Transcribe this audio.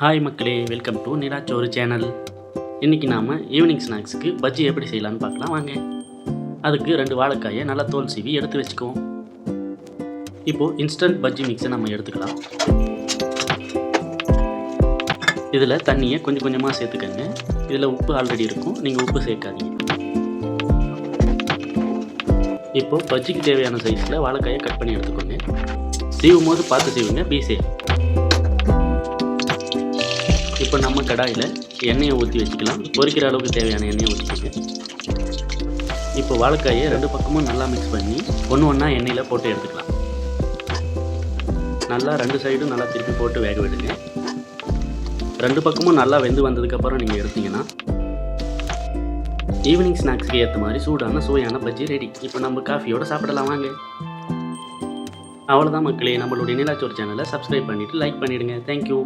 Hi மக்களே welcome to நிராச்சோறு channel இன்றைக்கி நாம் ஈவினிங் ஸ்நாக்ஸுக்கு பஜ்ஜி எப்படி செய்யலாம்னு பார்க்கலாம் வாங்க. அதுக்கு ரெண்டு வாழைக்காயை நல்லா தோல் சீவி எடுத்து வச்சுக்குவோம். இப்போது இன்ஸ்டன்ட் பஜ்ஜி மிக்ஸை நம்ம எடுத்துக்கலாம். இதில் தண்ணியை கொஞ்சம் கொஞ்சமாக சேர்த்துக்கங்க. இதில் உப்பு ஆல்ரெடி இருக்கும் நீங்கள் உப்பு சேர்க்காதீங்க. இப்போது பஜ்ஜிக்கு தேவையான சைஸில் வாழைக்காயை கட் பண்ணி எடுத்துக்கோங்க. சீவும் போது பார்த்து செய்வீங்க பி சேஃப் இப்போ நம்ம கடாயில் எண்ணெயை ஊற்றி வச்சுக்கலாம். பொரிக்கிற அளவுக்கு தேவையான எண்ணெயை ஊற்றிக்கோங்க இப்போ வாழைக்காயை ரெண்டு பக்கமும் நல்லா மிக்ஸ் பண்ணி ஒன்று ஒன்றா எண்ணெயில் போட்டு எடுத்துக்கலாம். நல்லா ரெண்டு சைடும் நல்லா திருப்பி போட்டு வேக விடுங்க. ரெண்டு பக்கமும் நல்லா வெந்து வந்ததுக்கப்புறம் நீங்கள் எடுத்தீங்கன்னா ஈவினிங் ஸ்நாக்ஸ்க்கு ஏற்ற மாதிரி சூடான சுவையான பஜ்ஜி ரெடி இப்போ நம்ம காஃபியோட சாப்பிடலாம் வாங்க. அவ்வளோதான் மக்களே. நம்மளுடைய நிலாச்சோர் சேனலை சப்ஸ்கிரைப் பண்ணிவிட்டு லைக் பண்ணிவிடுங்க தேங்க்யூ